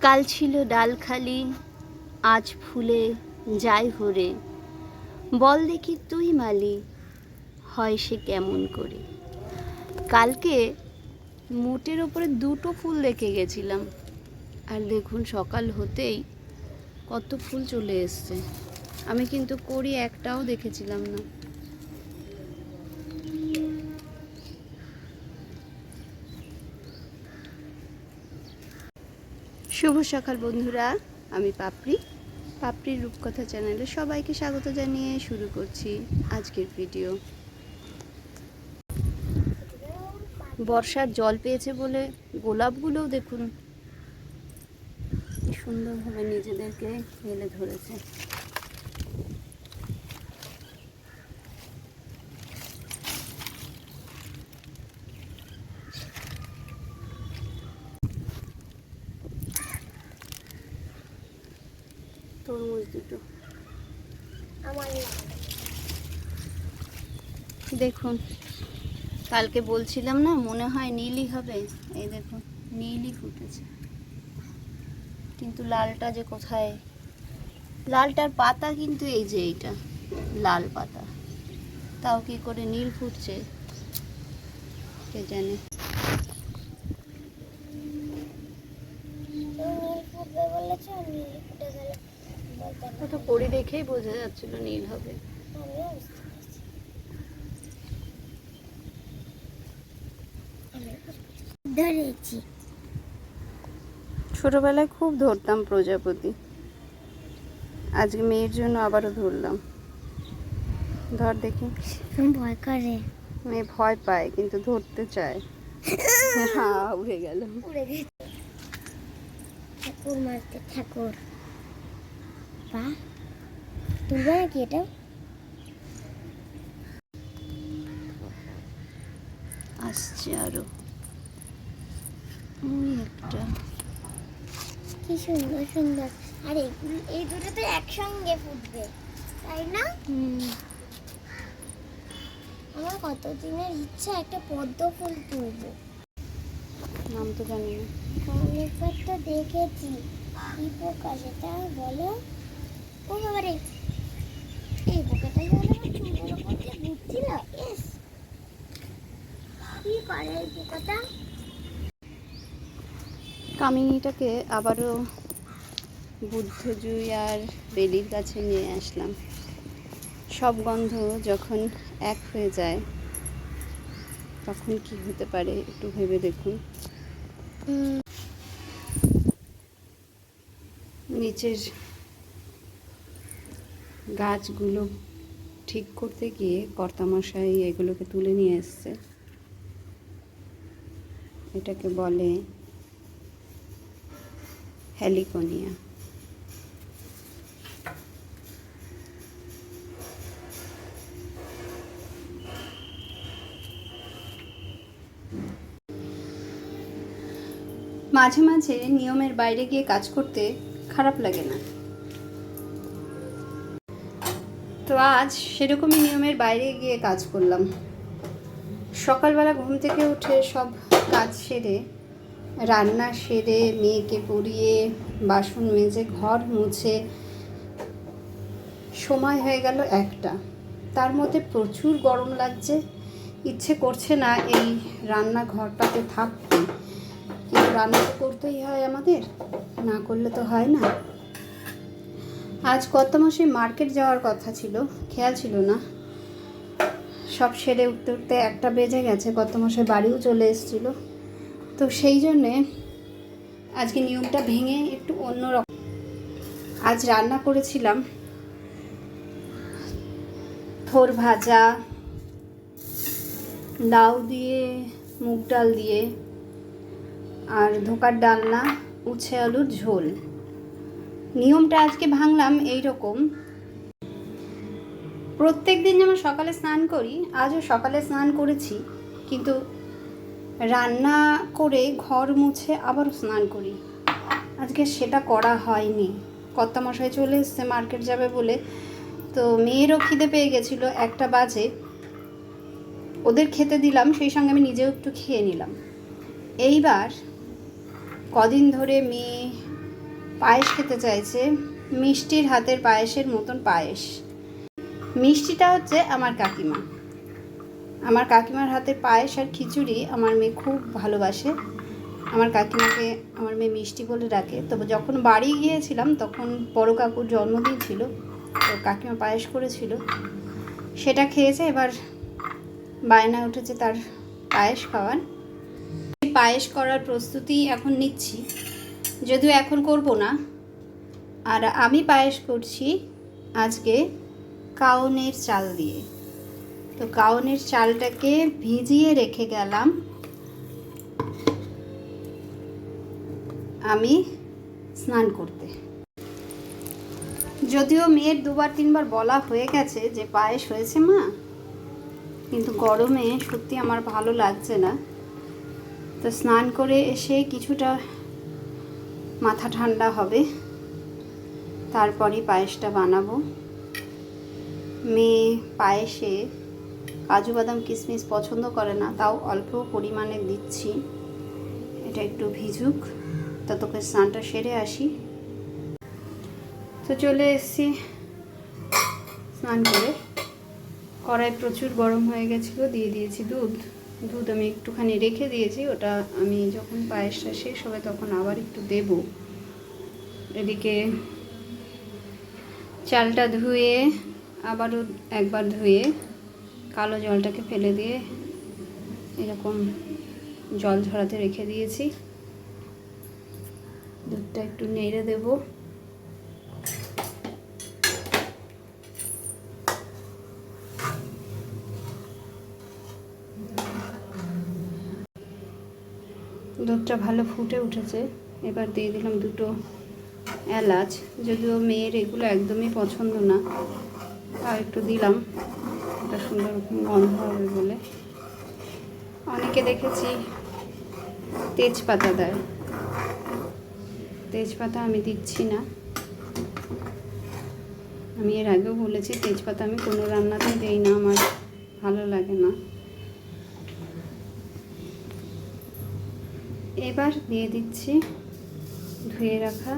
কাল ছিল ডাল খালি আজ ফুলে যাই হরে। বল দেখি তুই মালি, হয় সে কেমন করে? কালকে মোটের ওপরে দুটো ফুল দেখে গেছিলাম। আর দেখুন, সকাল হতেই কত ফুল চলে এসছে। আমি কিন্তু করি একটাও দেখেছিলাম না। শুভ সকাল বন্ধুরা, আমি পাপড়ি। পাপড়ির রূপকথা চ্যানেলে সবাইকে স্বাগত জানিয়ে শুরু করছি আজকের ভিডিও। বর্ষার জল পেয়েছে বলে গোলাপগুলোও দেখুন সুন্দরভাবে নিজেদেরকে মেলে ধরেছে। তরমুজ দুটো। দেখুন কালকে বলছিলাম না মনে হয় নীলই হবে। এই দেখুন নীলই ফুটেছে। কিন্তু লালটা যে কোথায়? লালটার পাতা কিন্তু এই যে এইটা লাল পাতা। তাও কি করে নীল ফুটছে? কে জানে। তো পরি দেখেই বোঝা যাচ্ছিল নীল হবে। ধরেছি। ছোটবেলায় খুব ধরতাম প্রজাপতি। আজকে মেয়ের জন্য আবারও ধরলাম। ধর দেখি। ভয় করে। মেয়ে ভয় পায় কিন্তু ধরতে চায়। হ্যাঁ উড়ে গেল। উড়ে গেছে। ঠাকুর মারতে ঠাকুর। বা তুলবে নাকি এটা আসছে আরও। একটা। কি সুন্দর সুন্দর। আর এই দুটো তো একসঙ্গে ফুটবে তাই না? আমার কত দিনের ইচ্ছা একটা পদ্ম ফুল তুলবো। নাম তো জানি না। অনেকবার তো দেখেছি। কি পোকা সেটা বলো? ও বাবারে এই পোকাটা যেন আমার চুলের উপর দিয়ে ঘুরছিল এস কি করে এই পোকাটা কামিনীটাকে আবারও বুদ্ধজুই আর বেলির কাছে নিয়ে আসলাম। সব গন্ধ যখন এক হয়ে যায় তখন কি হতে পারে একটু ভেবে দেখুন। নিচের গাছগুলো ঠিক করতে গিয়ে কর্তামশাই এগুলোকে তুলে নিয়ে এসছে। এটাকে বলে হ্যালিকোনিয়া। মাঝে মাঝে নিয়মের বাইরে গিয়ে কাজ করতে খারাপ লাগে না। তো আজ সেরকমই নিয়মের বাইরে গিয়ে কাজ করলাম। সকালবেলা ঘুম থেকে উঠে সব কাজ সেরে, রান্না সেরে, মেয়েকে পরিয়ে বাসন মেজে, ঘর মুছে, সময় হয়ে গেল একটা। তার মধ্যে প্রচুর গরম লাগছে। ইচ্ছে করছে না এই রান্নাঘরটাতে থাকতে। কিন্তু রান্না তো করতেই হয় আমাদের, না করলে তো হয় না। আজ কত মাসে মার্কেট যাওয়ার কথা ছিল? খেয়াল ছিল না। সব সেরে উঠতে উঠতে একটা বেজে গেছে, কত মাসে বাড়িও চলে এসেছিল। তো সেই জন্যে আজকে নিয়মটা ভেঙে একটু অন্যরকম আজ রান্না করেছিলাম। থোর ভাজা, লাউ দিয়ে, মুগ ডাল দিয়ে, আর ধোকার ডালনা, উচ্ছে আলুর ঝোল। নিয়মটা আজকে ভাঙলাম এই রকম প্রত্যেক দিন যেমন সকালে স্নান করি, আজও সকালে স্নান করেছি, কিন্তু রান্না করে ঘর মুছে আবারও স্নান করি। আজকে সেটা করা হয়নি। কর্তামশাই চলে এসছে, মার্কেট যাবে বলে। তো মেয়েরও খিদে পেয়ে গেছিল, একটা বাজে। ওদের খেতে দিলাম, সেই সঙ্গে আমি নিজেও একটু খেয়ে নিলাম। এইবার কদিন ধরে মেয়ে পায়েস খেতে চাইছে মিষ্টির হাতের পায়েসের মতন পায়েস। মিষ্টিটা হচ্ছে আমার কাকিমা। আমার কাকিমার হাতের পায়েস আর খিচুড়ি আমার মেয়ে খুব ভালোবাসে। আমার কাকিমাকে আমার মেয়ে মিষ্টি বলে ডাকে। তবে যখন বাড়ি গিয়েছিলাম তখন বড় কাকুর জন্মদিন ছিল, তো কাকিমা পায়েস করেছিল। সেটা খেয়েছে, এবার বায়না উঠেছে তার পায়েস খাওয়ার। পায়েস করার প্রস্তুতি এখন নিচ্ছি। যদিও এখন করব না। আর আমি পায়েস করছি আজকে কাউনের চাল দিয়ে। তো কাউনের চালটাকে ভিজিয়ে রেখে গেলাম। আমি স্নান করতে। যদিও মেয়ের দুবার তিনবার বলা হয়ে গেছে যে পায়েস হয়েছে মা, কিন্তু গরমে সত্যি আমার ভালো লাগছে না। তো স্নান করে এসে কিছুটা মাথা ঠান্ডা হবে। তারপরই পায়েসটা বানাবো। মেয়ে পায়েসে কাজু বাদাম কিশমিশ পছন্দ করে না, তাও অল্প পরিমাণে দিচ্ছি। এটা একটু ভিজুক, ততক্ষণ স্নানটা সেরে আসি। তো চলে এসেছি স্নান করে। কড়াই প্রচুর গরম হয়ে গেছিল, দিয়ে দিয়েছি দুধ। দুধ আমি একটুখানি রেখে দিয়েছি, ওটা আমি যখন পায়েসটা শেষ হবে তখন আবার একটু দেব। এদিকে চালটা ধুয়ে আবারও একবার ধুয়ে কালো জলটাকে ফেলে দিয়ে এরকম জল ঝরাতে রেখে দিয়েছি। দুধটা একটু নেড়ে দেবো। দুধটা ভালো ফুটে উঠেছে। এবার দিয়ে দিলাম দুটো এলাচ। যদিও মেয়ের এগুলো একদমই পছন্দ না। আর একটু দিলাম। একটা সুন্দর গন্ধ হবে বলে। অনেকে দেখেছি তেজপাতা দেয়। তেজপাতা আমি দিচ্ছি না। আমি এর আগেও বলেছি, তেজপাতা আমি কোনো রান্নাতেই দিই না। আমার ভালো লাগে না। এবার দিয়ে দিচ্ছি ধুয়ে রাখা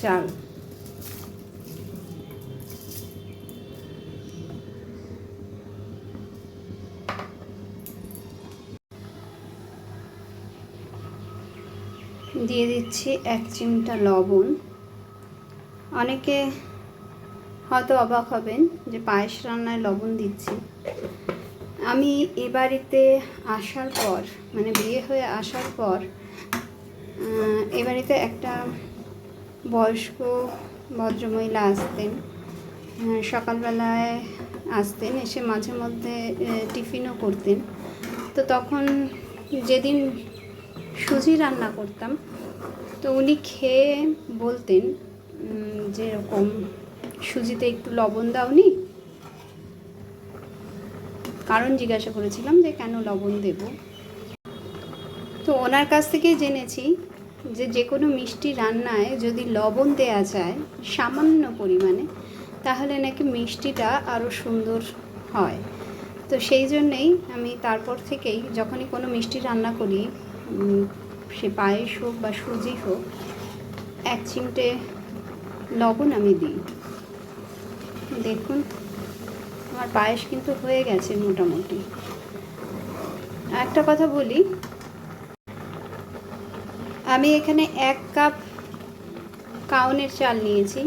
চাল। দিয়ে দিচ্ছি এক চিমটা লবণ। অনেকে হয়তো অবাক হবেন যে পায়েস রান্নায় লবণ দিচ্ছি। আমি এ বাড়িতে আসার পর মানে বিয়ে হয়ে আসার পর এ বাড়িতে একটা বয়স্ক ভদ্রমহিলা আসতেন। সকালবেলায় আসতেন এসে মাঝে মধ্যে টিফিনও করতেন। তো তখন যেদিন সুজি রান্না করতাম তো উনি খেয়ে বলতেন উম, যে এরকম সুজিতে একটু লবণ দাওনি। কারণ জিজ্ঞাসা করেছিলাম যে কেন লবণ দেব? তো ওনার কাছ থেকেই জেনেছি যে যে কোনো মিষ্টি রান্নায় যদি লবণ দেয়া যায় সামান্য পরিমাণে, তাহলে নাকি মিষ্টিটা আরও সুন্দর হয়। তো সেই জন্যেই আমি তারপর থেকেই যখনই কোনো মিষ্টি রান্না করি সে পায়েস হোক বা সুজি হোক, এক চিমটে লবণ আমি দিই। দেখুন, আমার পায়েস কিন্তু হয়ে গেছে মোটামুটি। একটা কথা বলি আমি এখানে এক কাপ কাউনের চাল নিয়েছি।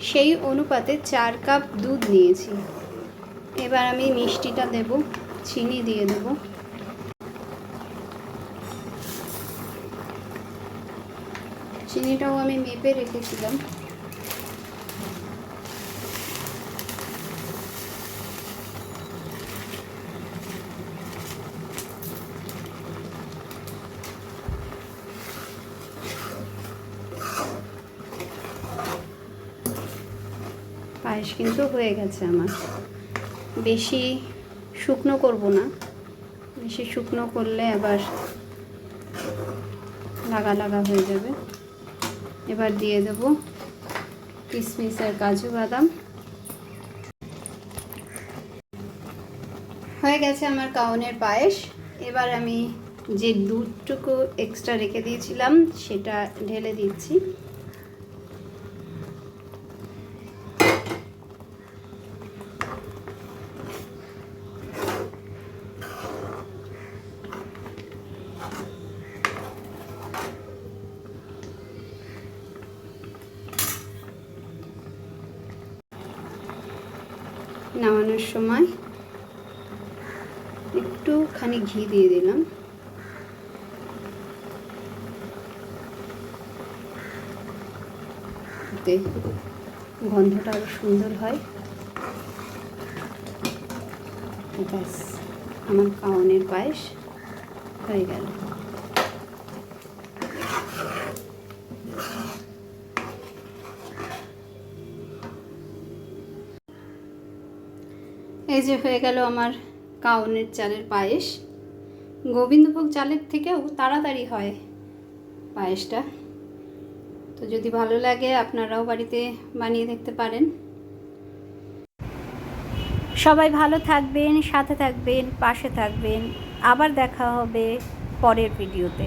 সেই অনুপাতে চার কাপ দুধ নিয়েছি। এবার আমি মিষ্টিটা দেব, চিনি দিয়ে দেব। চিনিটাও আমি মেপে রেখেছিলাম। পায়েস কিন্তু হয়ে গেছে আমার। বেশি শুকনো করব না। বেশি শুকনো করলে আবার লাগা লাগা হয়ে যাবে। এবার দিয়ে দেব কিশমিশ আর কাজু বাদাম। হয়ে গেছে আমার কাউনের পায়েস। এবার আমি যে দুধটুকু এক্সট্রা রেখে দিয়েছিলাম, সেটা ঢেলে দিচ্ছি। নামানোর সময় একটুখানি ঘি দিয়ে দিলাম। গন্ধটা আরও সুন্দর হয়। ব্যাস, আমার কাউনের পায়েস হয়ে গেল। এই যে হয়ে গেল আমার কাউনের চালের পায়েস। গোবিন্দভোগ চালের থেকেও তাড়াতাড়ি হয় পায়েসটা। তো যদি ভালো লাগে, আপনারাও বাড়িতে বানিয়ে দেখতে পারেন। সবাই ভালো থাকবেন, সাথে থাকবেন, পাশে থাকবেন। আবার দেখা হবে পরের ভিডিওতে।